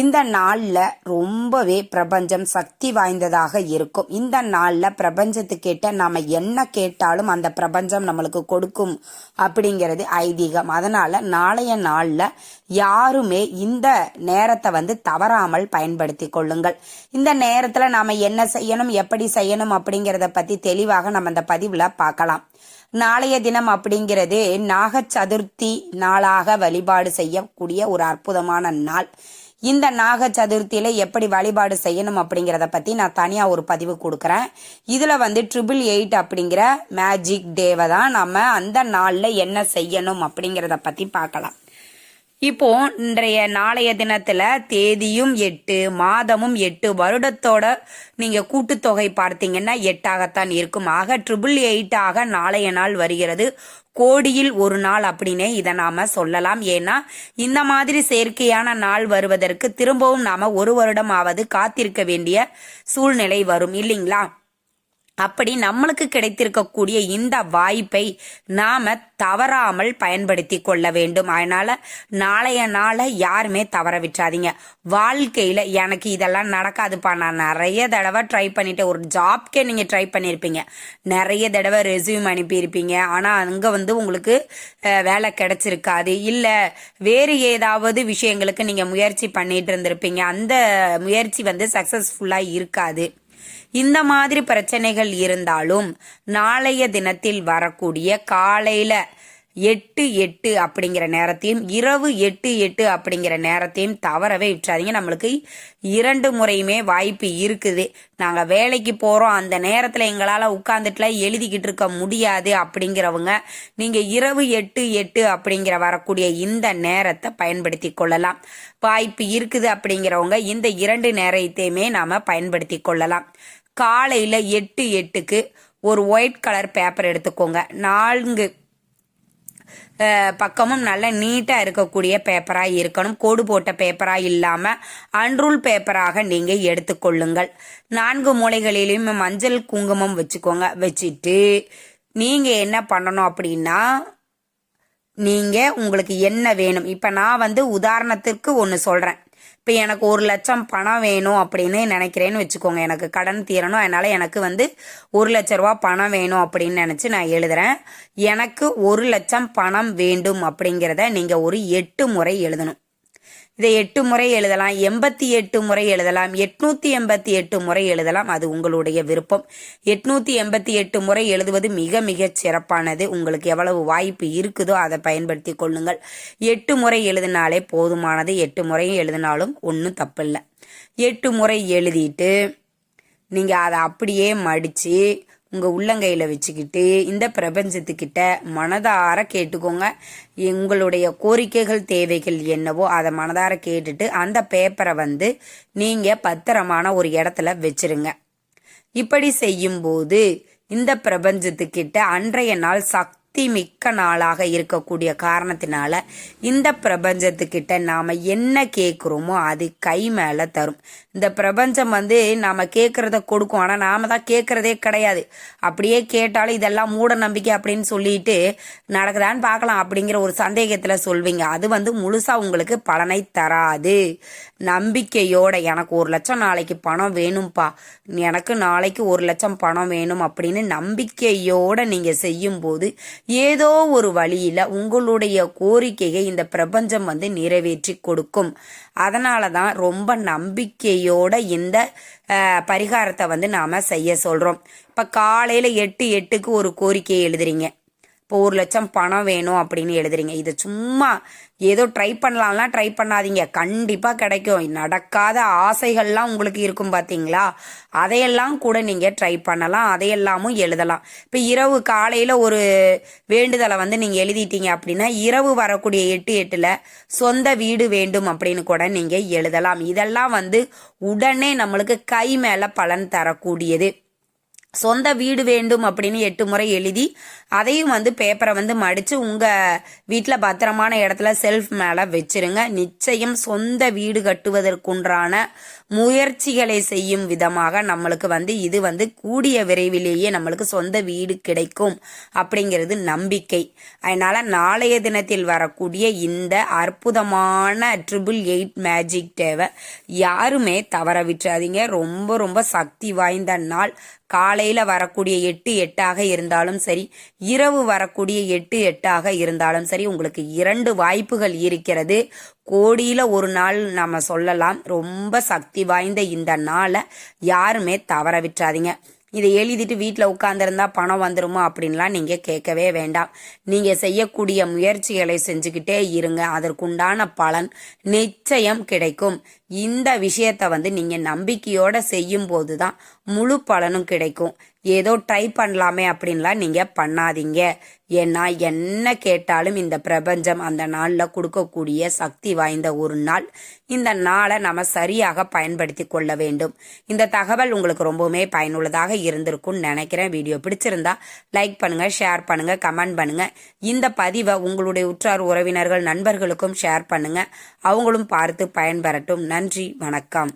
இந்த நாளில் ரொம்பவே பிரபஞ்சம் சக்தி வாய்ந்ததாக இருக்கும். இந்த நாளில் பிரபஞ்சத்துக்கிட்ட நம்ம என்ன கேட்டாலும் அந்த பிரபஞ்சம் நம்மளுக்கு கொடுக்கும் அப்படிங்கிறது ஐதீகம். அதனால் நாளைய நாளில் யாருமே இந்த நேரத்தை வந்து தவறாமல் பயன்படுத்தி கொள்ளுங்கள். இந்த நேரத்தில் நாம் என்ன செய்யணும் எப்படி செய்யணும் அப்படிங்கிறத பற்றி தெளிவாக நம்ம இந்த பதிவில் பார்க்கலாம். நாளைய தினம் அப்படிங்கிறது நாக சதுர்த்தி நாளாக வழிபாடு செய்யக்கூடிய ஒரு அற்புதமான நாள். இந்த நாக சதுர்த்தியில எப்படி வழிபாடு செய்யணும் அப்படிங்கிறத பத்தி நான் தனியா ஒரு பதிவு கொடுக்குறேன். இதுல வந்து ட்ரிபிள் எயிட் அப்படிங்கிற மேஜிக் டேவை தான் நம்ம அந்த நாள்ல என்ன செய்யணும் அப்படிங்கிறத பத்தி பார்க்கலாம். இப்போ இன்றைய நாளைய தினத்துல தேதியும் எட்டு மாதமும் எட்டு வருடத்தோட நீங்க கூட்டுத்தொகை பார்த்தீங்கன்னா எட்டாகத்தான் இருக்கும். ஆக ட்ரிபிள் எயிட்டாக நாளைய நாள் வருகிறது. கோடியில் ஒரு நாள் அப்படின்னே இதை நாம சொல்லலாம். ஏன்னா இந்த மாதிரி செயற்கையான நாள் வருவதற்கு திரும்பவும் நாம ஒரு வருடமாவது காத்திருக்க வேண்டிய சூழ்நிலை வரும் இல்லைங்களா? அப்படி நம்மளுக்கு கிடைத்திருக்கக்கூடிய இந்த வாய்ப்பை நாம தவறாமல் பயன்படுத்தி கொள்ள வேண்டும். அதனால நாளைய நாளை யாருமே தவற விட்டுறாதீங்க. வாழ்க்கையில எனக்கு இதெல்லாம் நடக்காதுப்பா. நான் நிறைய தடவை ட்ரை பண்ணிட்டு ஒரு ஜாப்க்கே நீங்க ட்ரை பண்ணியிருப்பீங்க நிறைய தடவை ரெசியூம் அனுப்பியிருப்பீங்க. ஆனா அங்க வந்து உங்களுக்கு வேலை கிடைச்சிருக்காது. இல்ல வேறு ஏதாவது விஷயங்களுக்கு நீங்க முயற்சி பண்ணிட்டு இருந்திருப்பீங்க. அந்த முயற்சி வந்து சக்சஸ்ஃபுல்லா இருக்காது. இந்த மாதிரி பிரச்சனைகள் இருந்தாலும் நாளைய தினத்தில் வரக்கூடிய காலையில எட்டு எட்டு அப்படிங்கிற நேரத்தையும் இரவு எட்டு எட்டு அப்படிங்கிற நேரத்தையும் தவறவே விட்டுறாதீங்க. நம்மளுக்கு இரண்டு முறையுமே வாய்ப்பு இருக்குது. நாங்கள் வேலைக்கு போகிறோம் அந்த நேரத்தில் எங்களால் உட்காந்துட்டுலாம் எழுதிக்கிட்டு இருக்க முடியாது அப்படிங்கிறவங்க நீங்கள் இரவு எட்டு எட்டு அப்படிங்கிற வரக்கூடிய இந்த நேரத்தை பயன்படுத்தி கொள்ளலாம். வாய்ப்பு இருக்குது அப்படிங்கிறவங்க இந்த இரண்டு நேரத்தையுமே நாம் பயன்படுத்தி கொள்ளலாம். காலையில் எட்டு எட்டுக்கு ஒரு ஒயிட் கலர் பேப்பர் எடுத்துக்கோங்க. நான்கு பக்கமும் நல்ல நீட்டாக இருக்கக்கூடிய பேப்பராக இருக்கணும். கோடு போட்ட பேப்பராக இல்லாமல் அன்ரூல் பேப்பராக நீங்கள் எடுத்துக்கொள்ளுங்கள். நான்கு மூலைகளிலும் மஞ்சள் குங்குமம் வச்சுக்கோங்க. வச்சுட்டு நீங்கள் என்ன பண்ணணும் அப்படின்னா நீங்கள் உங்களுக்கு என்ன வேணும்? இப்போ நான் வந்து உதாரணத்திற்கு ஒன்று சொல்கிறேன் இப்போ எனக்கு ஒரு லட்சம் பணம் வேணும் அப்படின்னு நினைக்கிறேன்னு வச்சுக்கோங்க. எனக்கு கடன் தீரணும். அதனால் எனக்கு வந்து ஒரு லட்ச ரூபா பணம் வேணும் அப்படின்னு நினச்சி நான் எழுதுறேன். எனக்கு ஒரு லட்சம் பணம் வேண்டும் அப்படிங்கிறத நீங்கள் ஒரு எட்டு முறை எழுதணும். இதை எட்டு முறை எழுதலாம் எண்பத்தி எட்டு முறை எழுதலாம் எட்நூத்தி எண்பத்தி எட்டு முறை எழுதலாம். அது உங்களுடைய விருப்பம். எட்நூத்தி எண்பத்தி எட்டு முறை எழுதுவது மிக மிக சிறப்பானது. உங்களுக்கு எவ்வளவு வாய்ப்பு இருக்குதோ அதை பயன்படுத்தி கொள்ளுங்கள். எட்டு முறை எழுதினாலே போதுமானது. எட்டு முறை எழுதினாலும் ஒன்றும் தப்பில்லை. எட்டு முறை எழுதிட்டு நீங்கள் அதை அப்படியே மடித்து உங்கள் உள்ளங்கையில் வச்சுக்கிட்டு இந்த பிரபஞ்சத்துக்கிட்ட மனதார கேட்டுக்கோங்க. உங்களுடைய கோரிக்கைகள் தேவைகள் என்னவோ அதை மனதார கேட்டுட்டு அந்த பேப்பரை வந்து நீங்கள் பத்திரமான ஒரு இடத்துல வச்சிருங்க. இப்படி செய்யும்போது இந்த பிரபஞ்சத்துக்கிட்ட அன்றைய நாள் சக்தி சக்தி மிக்க நாளாக இருக்கக்கூடிய காரணத்தினால இந்த பிரபஞ்சத்துக்கிட்ட நாம என்ன கேட்குறோமோ அது கை மேல தரும். இந்த பிரபஞ்சம் வந்து நாம கேட்கறத கொடுக்கும். ஆனால் நாம தான் கேட்கறதே கிடையாது. அப்படியே கேட்டாலும் இதெல்லாம் மூட நம்பிக்கை அப்படின்னு சொல்லிட்டு நடக்குதான்னு பார்க்கலாம் அப்படிங்கிற ஒரு சந்தேகத்துல சொல்வீங்க. அது வந்து முழுசா உங்களுக்கு பலனை தராது. நம்பிக்கையோட எனக்கு ஒரு லட்சம் நாளைக்கு பணம் வேணும்ப்பா எனக்கு நாளைக்கு ஒரு லட்சம் பணம் வேணும் அப்படின்னு நம்பிக்கையோட நீங்க செய்யும்போது ஏதோ ஒரு வழியில உங்களுடைய கோரிக்கையை இந்த பிரபஞ்சம் வந்து நிறைவேற்றி கொடுக்கும். அதனால தான் ரொம்ப நம்பிக்கையோட இந்த பரிகாரத்தை வந்து நாம செய்ய சொல்றோம். இப்ப காலையில எட்டு எட்டுக்கு ஒரு கோரிக்கையை எழுதுறீங்க. இப்போ ஒரு லட்சம் பணம் வேணும் அப்படின்னு எழுதுறீங்க. இது சும்மா ஏதோ ட்ரை பண்ணலாம்லாம் ட்ரை பண்ணாதீங்க. கண்டிப்பாக கிடைக்கும். நடக்காத ஆசைகள்லாம் உங்களுக்கு இருக்கும் பார்த்தீங்களா அதையெல்லாம் கூட நீங்கள் ட்ரை பண்ணலாம். அதையெல்லாமும் எழுதலாம். இப்போ இரவு காலையில் ஒரு வேண்டுதலை வந்து நீங்கள் எழுதிட்டீங்க அப்படின்னா இரவு வரக்கூடிய எட்டு எட்டில் சொந்த வீடு வேண்டும் அப்படின்னு கூட நீங்கள் எழுதலாம். இதெல்லாம் வந்து உடனே நம்மளுக்கு கை மேலே பலன் தரக்கூடியது. சொந்த வீடு வேண்டும் அப்படின்னு எட்டு முறை எழுதி அதையும் வந்து பேப்பரை வந்து மடித்து உங்கள் வீட்டில் பத்திரமான இடத்துல செல்ஃப் மேலே வச்சிருங்க. நிச்சயம் சொந்த வீடு கட்டுவதற்குன்றான முயற்சிகளை செய்யும் விதமாக நம்மளுக்கு வந்து இது வந்து கூடிய விரைவிலேயே நம்மளுக்கு சொந்த வீடு கிடைக்கும் அப்படிங்கிறது நம்பிக்கை. அதனால் நாளைய தினத்தில் வரக்கூடிய இந்த அற்புதமான ட்ரிபிள் எயிட் மேஜிக் டேவை யாருமே தவற விட்டுறாதீங்க. ரொம்ப ரொம்ப சக்தி வாய்ந்த நாள். காலையில வரக்கூடிய எட்டு எட்டாக இருந்தாலும் சரி இரவு வரக்கூடிய எட்டு எட்டாக இருந்தாலும் சரி உங்களுக்கு இரண்டு வாய்ப்புகள் இருக்கிறது. கோடியில ஒரு நாள் நம்ம சொல்லலாம். ரொம்ப சக்தி வாய்ந்த இந்த நாளை யாருமே தவற விட்டுறாதீங்க. இதை எழுதிட்டு வீட்டில் உட்காந்துருந்தா பணம் வந்துருமா அப்படின்லாம் நீங்கள் கேட்கவே வேண்டாம். நீங்கள் செய்யக்கூடிய முயற்சிகளை செஞ்சுக்கிட்டே இருங்க. அதற்குண்டான பலன் நிச்சயம் கிடைக்கும். இந்த விஷயத்தை வந்து நீங்கள் நம்பிக்கையோட செய்யும் போது தான் முழு பலனும் கிடைக்கும். ஏதோ ட்ரை பண்ணலாமே அப்படின்லாம் நீங்கள் பண்ணாதீங்க. ஏன்னா என்ன கேட்டாலும் இந்த பிரபஞ்சம் அந்த நாளில் கொடுக்கக்கூடிய சக்தி வாய்ந்த ஒரு நாள். இந்த நாளை நம்ம சரியாக பயன்படுத்தி கொள்ள வேண்டும். இந்த தகவல் உங்களுக்கு ரொம்பவுமே பயனுள்ளதாக இருந்திருக்கும்னு நினைக்கிறேன். வீடியோ பிடிச்சிருந்தா லைக் பண்ணுங்க ஷேர் பண்ணுங்க கமெண்ட் பண்ணுங்க. இந்த பதிவை உங்களுடைய உற்றார் உறவினர்கள் நண்பர்களுக்கும் ஷேர் பண்ணுங்க. அவங்களும் பார்த்து பயன்பெறட்டும். நன்றி வணக்கம்.